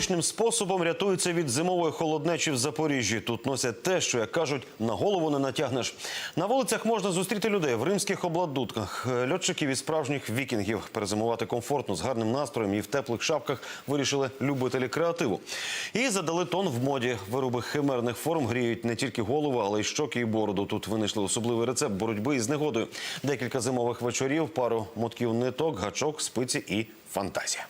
незвичним способом рятуються від зимової холоднечі в Запоріжжі. Тут носять те, що, як кажуть, на голову не натягнеш. На вулицях можна зустріти людей в римських обладунках, льотчиків і справжніх вікінгів. Перезимувати комфортно з гарним настроєм і в теплих шапках вирішили любителі креативу. І задали тон в моді. Вироби химерних форм гріють не тільки голову, але й щоки і бороду. Тут винайшли особливий рецепт боротьби із негодою. Декілька зимових вечорів, пару мотків ниток, гачок, спиці і фантазія.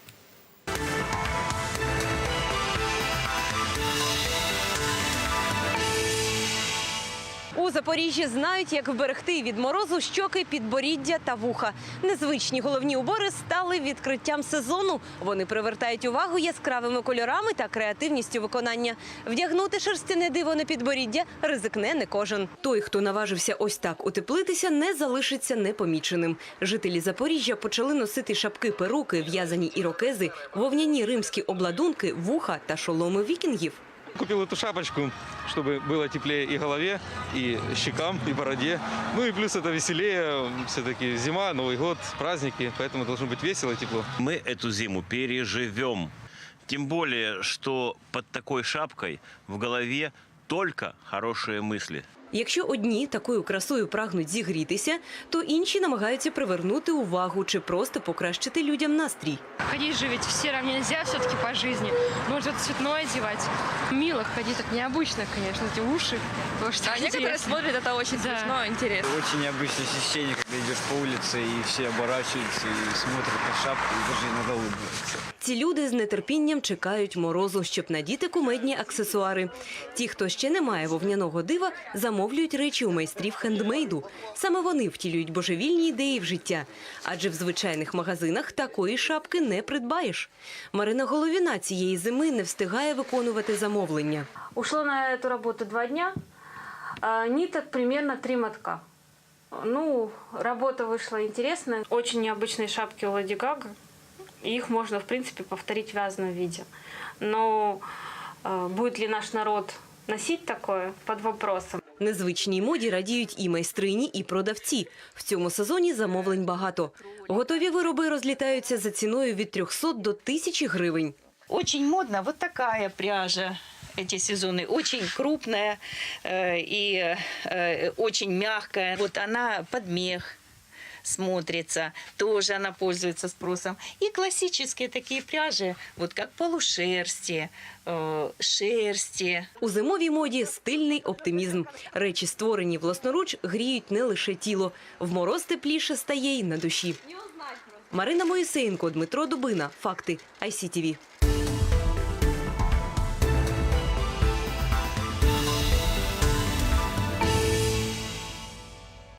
Запоріжжі знають, як вберегти від морозу щоки, підборіддя та вуха. Незвичні головні убори стали відкриттям сезону. Вони привертають увагу яскравими кольорами та креативністю виконання. Вдягнути шерстяне диво на підборіддя ризикне не кожен. Той, хто наважився ось так утеплитися, не залишиться непоміченим. Жителі Запоріжжя почали носити шапки, перуки, в'язані ірокези, вовняні римські обладунки, вуха та шоломи вікінгів Купил эту шапочку, чтобы было теплее и голове, и щекам, и бороде. Ну и плюс это веселее. Все-таки зима, Новый год, праздники, поэтому должно быть весело и тепло. мы эту зиму переживем. Тем более, что под такой шапкой в голове только хорошие мысли. Якщо одні такою красою прагнуть зігрітися, то інші намагаються привернути увагу чи просто покращити людям настрій. Ходить же ведь в сером нельзя все-таки по жизни. Нужно цветное одевать. Мило ходить, так необычно, конечно, эти уши. Тоже А некоторые смотрят это очень Да. смешно, интересно. Очень необычное ощущение, когда идешь по улице и все оборачиваются и смотрят на шапку и даже иногда улыбаются. Ці люди з нетерпінням чекають морозу, щоб надіти кумедні аксесуари. Ті, хто ще не має вовняного дива, замовлюють речі у майстрів хендмейду. Саме вони втілюють божевільні ідеї в життя. Адже в звичайних магазинах такої шапки не придбаєш. Марина Головіна цієї зими не встигає виконувати замовлення. Ушло на эту работу два дня. А, Ниток примерно три мотка. Ну, работа вышла интересная. Очень необычные шапки у Лади Гага. Их можно, в принципе, повторить в вязаном виде. Но э, будет ли наш народ носить такое, под вопросом. Незвичній моді радіють і майстрині, і продавці. В цьому сезоні замовлень багато. Готові вироби розлітаються за ціною від 300 до 1000 гривень. Очень модно вот такая пряжа эти сезоны. Очень крупная э, и э, очень мягкая. Вот она под мех смотрится, тоже она пользуется спросом. И классические такие пряжи, вот как полушерсти, э, шерсти. У зимовій моді стильний оптимізм. Речі, створені власноруч, гріють не лише тіло. В мороз тепліше стає й на душі. Марина Моїсеєнко, Дмитро Дубина. Факти ICTV.